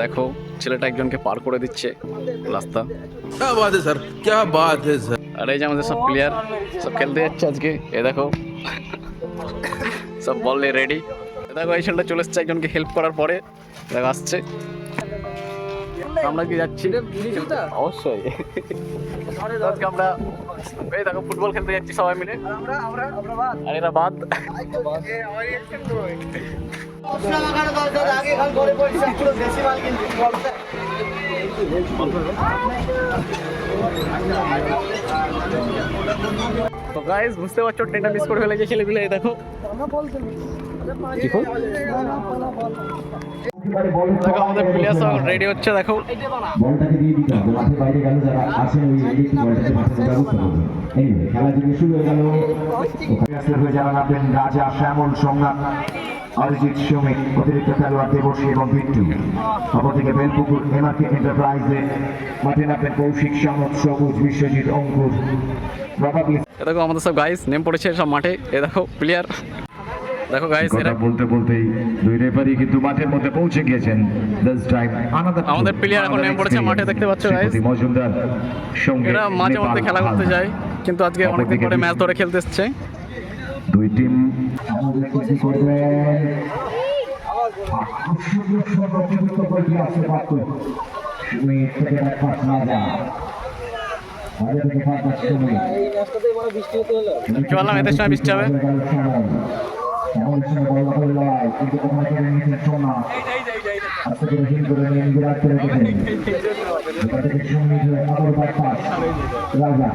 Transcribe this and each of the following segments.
দেখো ছেলেটা একজনকে পার করে দিচ্ছে রাস্তা। বাত স্যার ক্যা বাত স্যার আর এই যে আমাদের সব প্লেয়ার সব খেলতে যাচ্ছে আজকে। এ দেখো সব বল রেডি দেখো এই ছেলেটা চলে এসছে একজনকে হেল্প করার পরে। দেখো আসছে। আমরা কি যাচ্ছি? অবশ্যই। আজকে আমরা এই দেখো ফুটবল খেলতে যাচ্ছি সবাই মিলে। আর এরা বাদ। গাইস বুঝতে পারছ ট্রেনটা মিস করে ফেলেছে ছেলেগুলো, এই দেখো। দেখো, আমাদের প্লেয়ার রেডি হচ্ছে, দেখো। বলটাকে দিয়ে রাজা, শ্যামল সোমনাথ অরিজিৎ শ্রমিক অতিরিক্ত খেলোয়াড় দেবশ্রী এবং বিট্টু অপরদিকে বেলপুকুর এমআরকে এন্টারপ্রাইজে মাঠে নামবেন কৌশিক সামত সবুজ বিশ্বজিৎ অঙ্কুর। এ দেখো আমাদের সব গাইস নেম পড়েছে সব মাঠে। এ দেখো প্লেয়ার দেখো গাইস এরা বলতে বলতেই দুই রেফারি কিন্তু মাঠের মধ্যে পৌঁছে গিয়েছেন। দিস টাইম আনাদার আমাদের প্লেয়ার এখন নেমে পড়েছে মাঠে দেখতে পাচ্ছ, guys। মজুমদার সঙ্গে এরা মাঝে মধ্যে খেলা করতে। যায় কিন্তু আজকে অনেকদিন পরে ম্যাচ ধরে খেলতে এসছে। দুই টিম কি করবে? কি বললাম এদের সময় বৃষ্টি হবে। এমন সময় বল দখল লড়াই কিন্তু কোথায় কেড়ে নিয়েছেন সোনা আস্তে করে হিল করে নিয়ে বিরাট করে দেখেন রাজা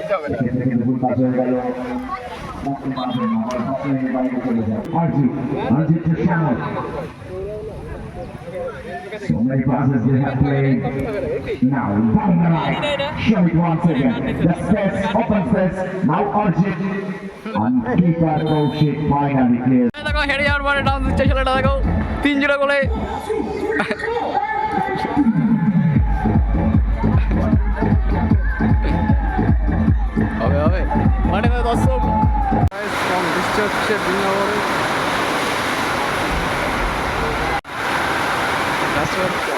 এক্ষেত্রে কিন্তু ভুল পাস হয়ে গেল মুক্তি পাবেন না বল পাস হয়ে বাইরে So many passes they have played. Now down the line. Show it once again. The space, open space. Now Arjit. And keeper Kaushik finally clears. দেখো হেরে যাওয়ার পরে ডান্স দিচ্ছে ছেলেটা দেখো তিন জিরো গোলে Guys from this church shape Binawar. That's what.